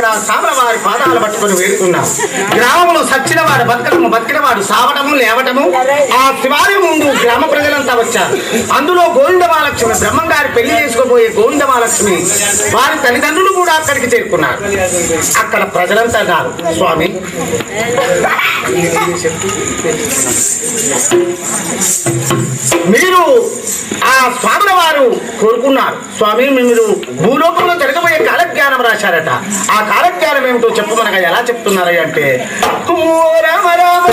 కూడా వారి పాదాలు పట్టుకొని వేడుకున్నాం. గ్రామంలో సచ్చిన వారు బతకడము బతికినవాడు సావటము లేవటము ఆ శివాలయం ముందు గ్రామ ప్రజలంతా వచ్చారు. అందులో గోవింద గోవిందమాలక్ష్మి బ్రహ్మం గారి పెళ్ళి చేసుకోబోయే గోవింద గోవిందమాలక్ష్మి వారి తల్లిదండ్రులు కూడా అక్కడికి చేరుకున్నారు. అక్కడ ప్రజలంతా కాదు. స్వామి. మీరు ఆ స్వాముల వారు కోరుకున్నారు. స్వామి మీరు భూలోకంలో జరగబోయే కాలజ్ఞానం రాశారట. ఆ కారజ్ఞానం ఏమిటో చెప్పు మనకు ఎలా చెప్తున్నారు అంటే Oh రామయ్య రామ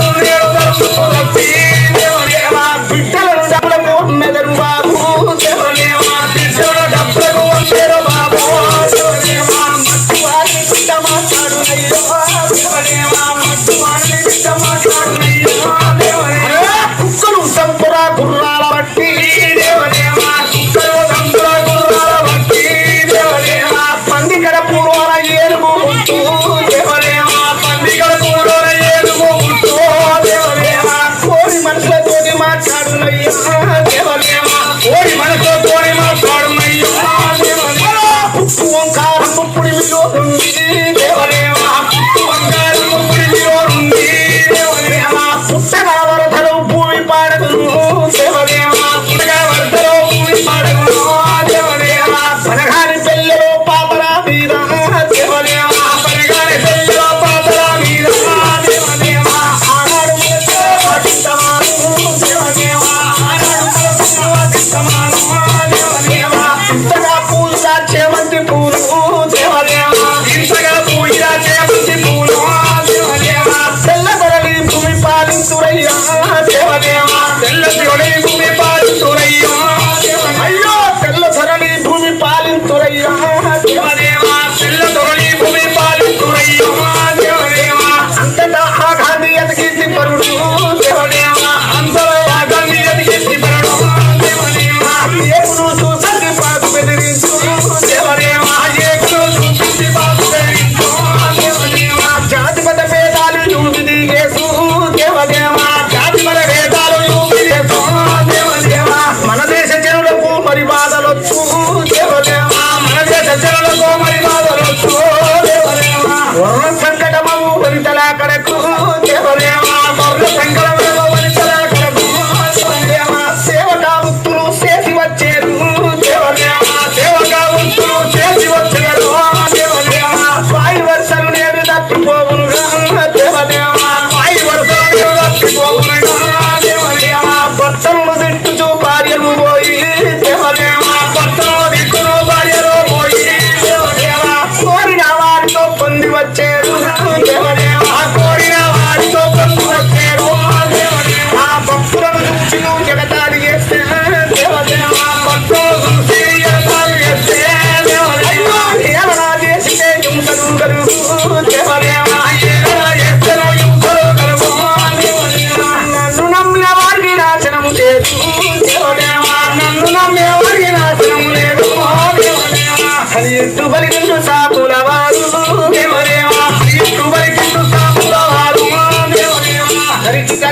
Gloria. క్రీస్తు బలికిండు సాకుల వారు. దేవదేవా క్రీస్తు బలికిండు సాకుల వారు. దేవదేవా హరికిత